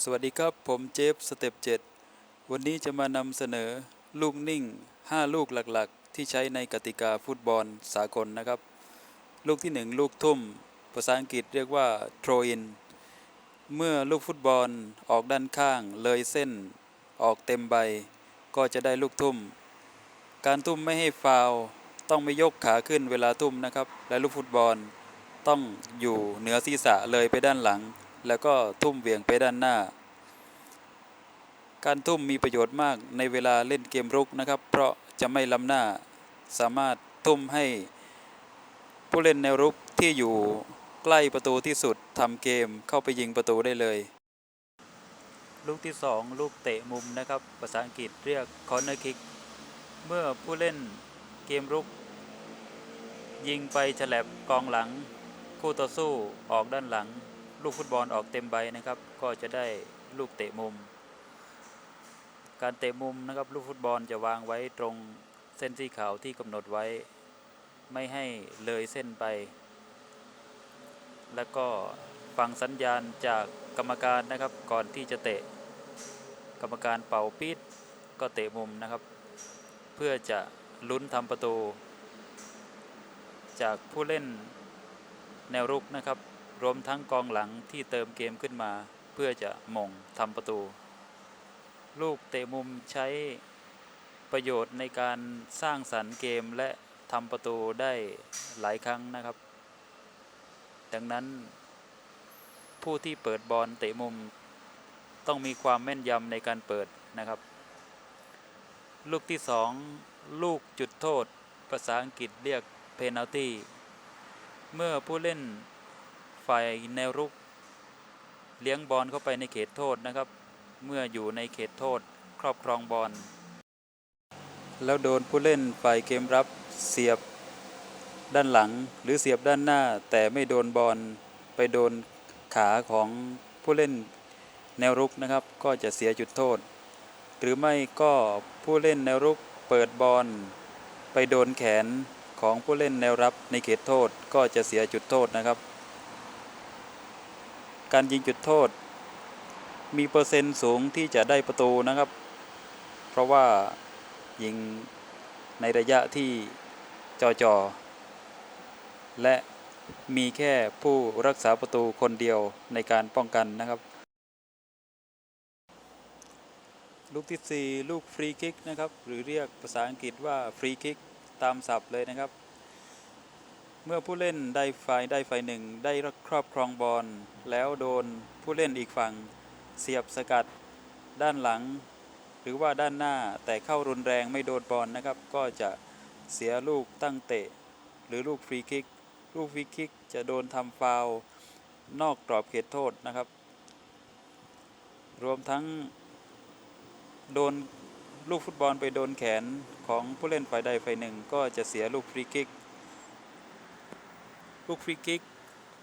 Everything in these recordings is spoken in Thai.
สวัสดีครับผมเจฟสเต็ป7วันนี้จะมานำเสนอลูกนิ่ง 5 ลูกหลักๆ ที่ใช้ในกติกาฟุตบอลสากลนะครับ ลูกที่ 1 ลูกทุ่ม ภาษาอังกฤษเรียกว่า throw in เมื่อลูกฟุตบอลออกด้านข้างเลยเส้น ออกเต็มใบ ก็จะได้ลูกทุ่ม การทุ่มไม่ให้ฟาวต้องไม่ยกขาขึ้นเวลาทุ่มนะครับ และลูกฟุตบอลต้องอยู่เหนือศีรษะเลยไปด้านหลัง แล้วก็ทุ่มเวียงไปด้านหน้า การทุ่มมีประโยชน์มากในเวลาเล่นเกมรุกนะครับ เพราะจะไม่ล้ำหน้า สามารถทุ่มให้ผู้เล่นแนวรุกที่อยู่ใกล้ประตูที่สุดทำเกมเข้าไปยิงประตูได้เลย ลูกที่ 2 ลูกเตะมุมนะครับ ภาษาอังกฤษเรียก corner kick เมื่อผู้เล่นเกมรุก ยิงไปฉลับกองหลัง คู่ต่อสู้ออกด้านหลัง ลูกฟุตบอลออกเต็มใบนะครับ ก็จะได้ลูกเตะมุม การเตะมุมนะครับ ลูกฟุตบอลจะวางไว้ตรงเส้นสีขาวที่กำหนดไว้ ไม่ให้เลยเส้นไป แล้วก็ฟังสัญญาณจากกรรมการนะครับก่อนที่จะเตะ กรรมการเป่าปี๊ดก็เตะมุมนะครับ เพื่อจะลุ้นทำประตู จากผู้เล่นแนวรุกนะครับ รวมทั้งกองหลังที่เติมเกมขึ้นมา เพื่อจะมงทำประตู ลูกเตะมุมใช้ประโยชน์ในการสร้างสรรค์เกมและทำประตูได้หลายครั้งนะครับ ดังนั้น ผู้ที่เปิดบอลเตะมุม ต้องมีความแม่นยำในการเปิดนะครับ ลูกที่สองลูกจุดโทษ ภาษาอังกฤษเรียกเพนัลตี้เมื่อผู้เล่น ฝ่ายแนวรุก เลี้ยงบอลเข้าไปในเขตโทษนะครับ เมื่ออยู่ในเขตโทษครอบครองบอล แล้วโดนผู้เล่นฝ่ายเกมรับเสียบด้านหลังหรือเสียบด้านหน้า แต่ไม่โดนบอลไปโดนขาของผู้เล่นแนวรุกนะครับ ก็จะเสียจุดโทษ หรือไม่ก็ผู้เล่นแนวรุกเปิดบอลไปโดนแขนของผู้เล่นแนวรับในเขตโทษก็จะเสียจุดโทษนะครับ การยิงจุดโทษ มีเปอร์เซ็นต์สูงที่จะได้ประตูนะครับ เพราะว่ายิงในระยะที่จอจอและมีแค่ผู้รักษาประตูคนเดียวในการป้องกันนะครับ ลูกที่ 4 ลูกฟรีคิกนะครับ หรือเรียกภาษาอังกฤษว่าฟรีคิกตามศัพท์เลยนะครับ เมื่อผู้เล่นได้ฝ่ายได้ฝ่ายหนึ่งได้ครอบครองบอลแล้วโดนผู้เล่นอีกฝั่ง เสียบสกัดด้านหลัง หรือว่าด้านหน้าแต่เข้ารุนแรงไม่โดนบอลนะครับ ก็จะเสียลูกตั้งเตะ หรือลูกฟรีคิก ลูกฟรีคิกจะโดนทำฟาวล์นอกกรอบเขตโทษนะครับ รวมทั้งโดนลูกฟุตบอลไปโดนแขนของผู้เล่นฝ่ายใดฝ่ายหนึ่ง ก็จะเสียลูกฟรีคิก ลูกฟรีคิก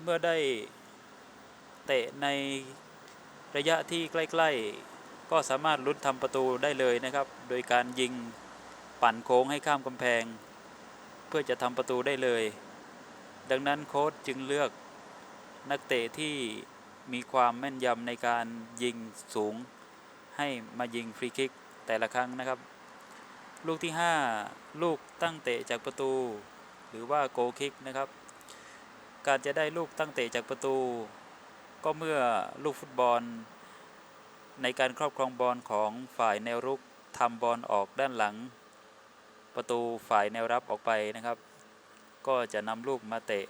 เมื่อได้เตะในระยะที่ใกล้ๆ ก็สามารถลุ้นทำประตูได้เลยนะครับ โดยการยิงปั่นโค้งให้ข้ามกำแพง เพื่อจะทำประตูได้เลย ดังนั้นโค้ชจึงเลือกนักเตะที่มีความแม่นยำในการยิงสูง ให้มายิงฟรีคิกแต่ละครั้งนะครับ ลูกที่ 5 ลูกตั้งเตะจากประตู หรือว่าโกคิกนะครับ การจะได้ลูกตั้งเตะจากประตู ก็เมื่อลูกฟุตบอล ในการครอบครองบอลของฝ่ายแนวรุกทำบอลออกด้านหลัง ประตูฝ่ายแนวรับออกไปนะครับ ก็จะนำลูกมาเตะ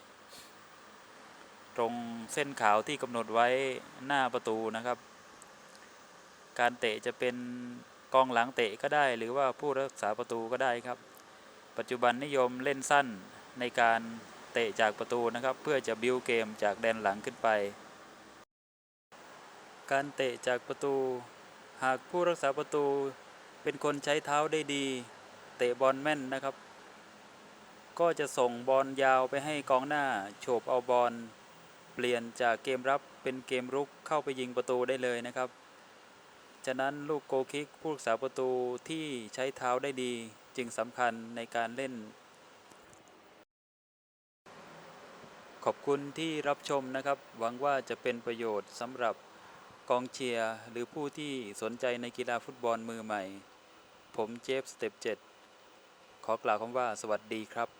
ตรงเส้นขาวที่กำหนดไว้หน้าประตูนะครับ การเตะจะเป็นกองหลังเตะก็ได้ หรือว่าผู้รักษาประตูก็ได้ครับ ปัจจุบันนิยมเล่นสั้นในการ เตะจากประตูนะครับ เพื่อจะบิวเกมจากแดนหลังขึ้นไป การเตะจากประตู หากผู้รักษาประตูเป็นคนใช้เท้าได้ดี เตะบอลแม่นนะครับ ก็จะส่งบอลยาวไปให้กองหน้าโฉบเอาบอลเปลี่ยนจากเกมรับเป็นเกมรุกเข้าไปยิงประตูได้เลยนะครับ ฉะนั้นลูกโกคิกผู้รักษาประตูที่ใช้เท้าได้ดีจึงสำคัญในการเล่น ขอบคุณที่รับชมนะครับ หวังว่าจะเป็นประโยชน์สำหรับกองเชียร์ หรือผู้ที่สนใจในกีฬาฟุตบอลมือใหม่ ผมเจฟสเต็ปเจ็ดขอกล่าวคำว่าสวัสดีครับ